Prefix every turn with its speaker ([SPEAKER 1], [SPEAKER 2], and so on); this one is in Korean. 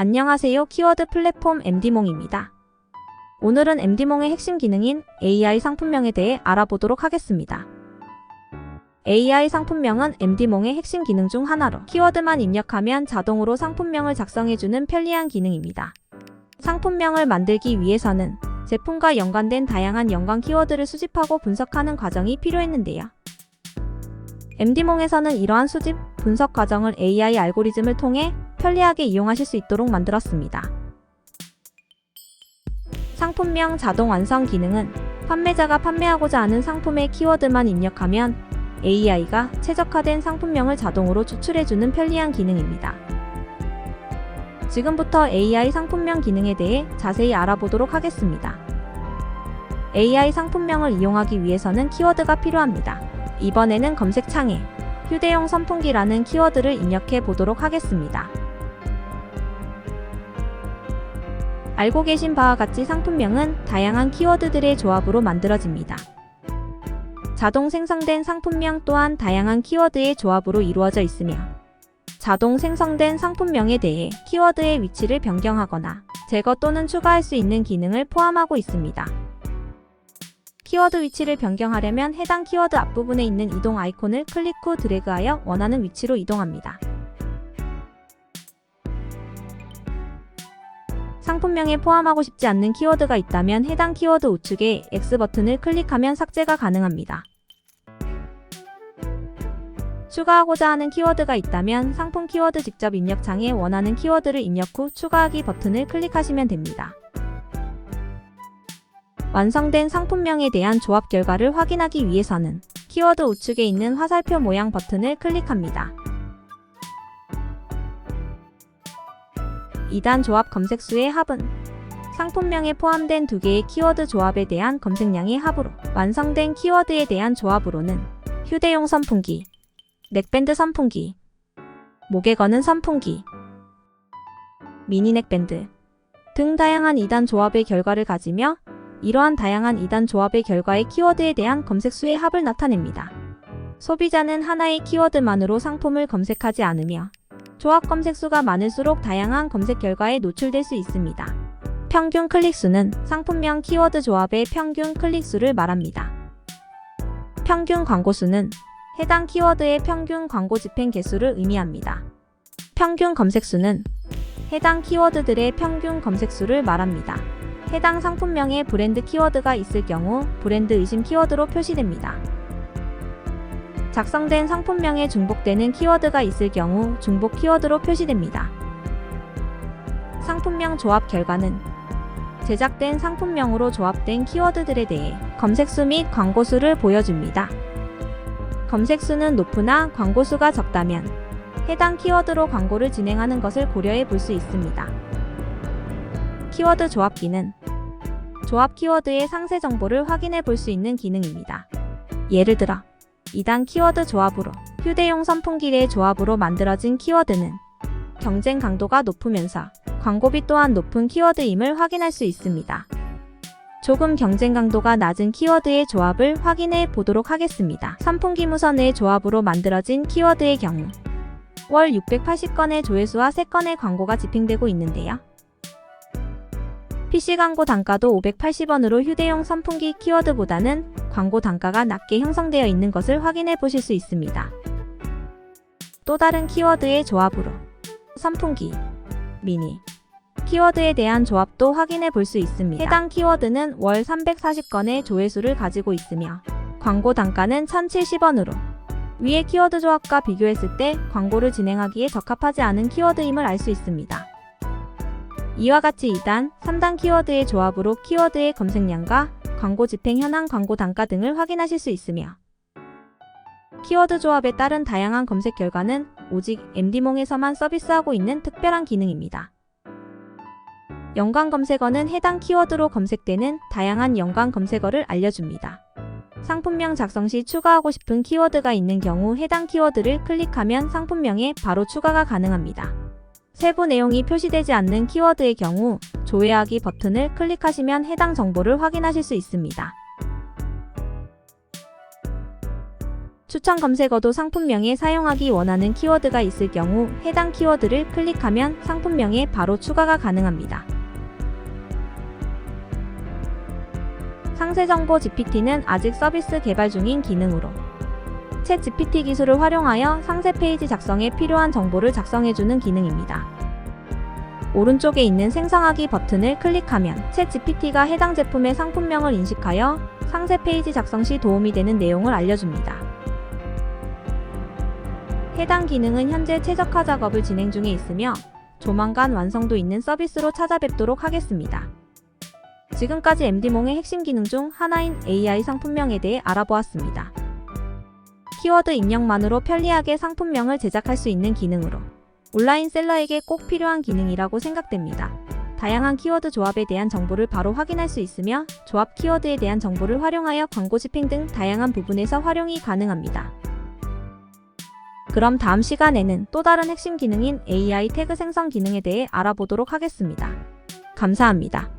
[SPEAKER 1] 안녕하세요. 키워드 플랫폼 MD몽입니다. 오늘은 MD몽의 핵심 기능인 AI 상품명에 대해 알아보도록 하겠습니다. AI 상품명은 MD몽의 핵심 기능 중 하나로 키워드만 입력하면 자동으로 상품명을 작성해주는 편리한 기능입니다. 상품명을 만들기 위해서는 제품과 연관된 다양한 연관 키워드를 수집하고 분석하는 과정이 필요했는데요. MD몽에서는 이러한 수집, 분석 과정을 AI 알고리즘을 통해 편리하게 이용하실 수 있도록 만들었습니다. 상품명 자동 완성 기능은 판매자가 판매하고자 하는 상품의 키워드만 입력하면 AI가 최적화된 상품명을 자동으로 추출해주는 편리한 기능입니다. 지금부터 AI 상품명 기능에 대해 자세히 알아보도록 하겠습니다. AI 상품명을 이용하기 위해서는 키워드가 필요합니다. 이번에는 검색창에 휴대용 선풍기라는 키워드를 입력해 보도록 하겠습니다. 알고 계신 바와 같이 상품명은 다양한 키워드들의 조합으로 만들어집니다. 자동 생성된 상품명 또한 다양한 키워드의 조합으로 이루어져 있으며 자동 생성된 상품명에 대해 키워드의 위치를 변경하거나 제거 또는 추가할 수 있는 기능을 포함하고 있습니다. 키워드 위치를 변경하려면 해당 키워드 앞부분에 있는 이동 아이콘을 클릭 후 드래그하여 원하는 위치로 이동합니다. 상품명에 포함하고 싶지 않는 키워드가 있다면 해당 키워드 우측에 X 버튼을 클릭하면 삭제가 가능합니다. 추가하고자 하는 키워드가 있다면 상품 키워드 직접 입력창에 원하는 키워드를 입력 후 추가하기 버튼을 클릭하시면 됩니다. 완성된 상품명에 대한 조합 결과를 확인하기 위해서는 키워드 우측에 있는 화살표 모양 버튼을 클릭합니다. 2단 조합 검색수의 합은 상품명에 포함된 두 개의 키워드 조합에 대한 검색량의 합으로 완성된 키워드에 대한 조합으로는 휴대용 선풍기, 넥밴드 선풍기, 목에 거는 선풍기, 미니 넥밴드 등 다양한 2단 조합의 결과를 가지며 이러한 다양한 2단 조합의 결과의 키워드에 대한 검색수의 합을 나타냅니다. 소비자는 하나의 키워드만으로 상품을 검색하지 않으며 조합 검색수가 많을수록 다양한 검색 결과에 노출될 수 있습니다. 평균 클릭수는 상품명 키워드 조합의 평균 클릭수를 말합니다. 평균 광고수는 해당 키워드의 평균 광고 집행 개수를 의미합니다. 평균 검색수는 해당 키워드들의 평균 검색수를 말합니다. 해당 상품명에 브랜드 키워드가 있을 경우 브랜드 의심 키워드로 표시됩니다. 작성된 상품명에 중복되는 키워드가 있을 경우 중복 키워드로 표시됩니다. 상품명 조합 결과는 제작된 상품명으로 조합된 키워드들에 대해 검색수 및 광고수를 보여줍니다. 검색수는 높으나 광고수가 적다면 해당 키워드로 광고를 진행하는 것을 고려해 볼 수 있습니다. 키워드 조합기는 조합 키워드의 상세 정보를 확인해 볼 수 있는 기능입니다. 예를 들어 2단 키워드 조합으로 휴대용 선풍기의 조합으로 만들어진 키워드는 경쟁 강도가 높으면서 광고비 또한 높은 키워드임을 확인할 수 있습니다. 조금 경쟁 강도가 낮은 키워드의 조합을 확인해 보도록 하겠습니다. 선풍기 무선의 조합으로 만들어진 키워드의 경우 월 680건의 조회수와 3건의 광고가 집행되고 있는데요. PC 광고 단가도 580원으로 휴대용 선풍기 키워드보다는 광고 단가가 낮게 형성되어 있는 것을 확인해 보실 수 있습니다. 또 다른 키워드의 조합으로 선풍기, 미니, 키워드에 대한 조합도 확인해 볼 수 있습니다. 해당 키워드는 월 340건의 조회수를 가지고 있으며 광고 단가는 1070원으로 위의 키워드 조합과 비교했을 때 광고를 진행하기에 적합하지 않은 키워드임을 알 수 있습니다. 이와 같이 2단, 3단 키워드의 조합으로 키워드의 검색량과 광고 집행 현황 광고 단가 등을 확인하실 수 있으며 키워드 조합에 따른 다양한 검색 결과는 오직 MD몽에서만 서비스하고 있는 특별한 기능입니다. 연관 검색어는 해당 키워드로 검색되는 다양한 연관 검색어를 알려줍니다. 상품명 작성 시 추가하고 싶은 키워드가 있는 경우 해당 키워드를 클릭하면 상품명에 바로 추가가 가능합니다. 세부 내용이 표시되지 않는 키워드의 경우 조회하기 버튼을 클릭하시면 해당 정보를 확인하실 수 있습니다. 추천 검색어도 상품명에 사용하기 원하는 키워드가 있을 경우 해당 키워드를 클릭하면 상품명에 바로 추가가 가능합니다. 상세 정보 GPT는 아직 서비스 개발 중인 기능으로 챗 GPT 기술을 활용하여 상세 페이지 작성에 필요한 정보를 작성해주는 기능입니다. 오른쪽에 있는 생성하기 버튼을 클릭하면 챗 GPT가 해당 제품의 상품명을 인식하여 상세 페이지 작성 시 도움이 되는 내용을 알려줍니다. 해당 기능은 현재 최적화 작업을 진행 중에 있으며 조만간 완성도 있는 서비스로 찾아뵙도록 하겠습니다. 지금까지 MD몽의 핵심 기능 중 하나인 AI 상품명에 대해 알아보았습니다. 키워드 입력만으로 편리하게 상품명을 제작할 수 있는 기능으로 온라인 셀러에게 꼭 필요한 기능이라고 생각됩니다. 다양한 키워드 조합에 대한 정보를 바로 확인할 수 있으며 조합 키워드에 대한 정보를 활용하여 광고 집행 등 다양한 부분에서 활용이 가능합니다. 그럼 다음 시간에는 또 다른 핵심 기능인 AI 태그 생성 기능에 대해 알아보도록 하겠습니다. 감사합니다.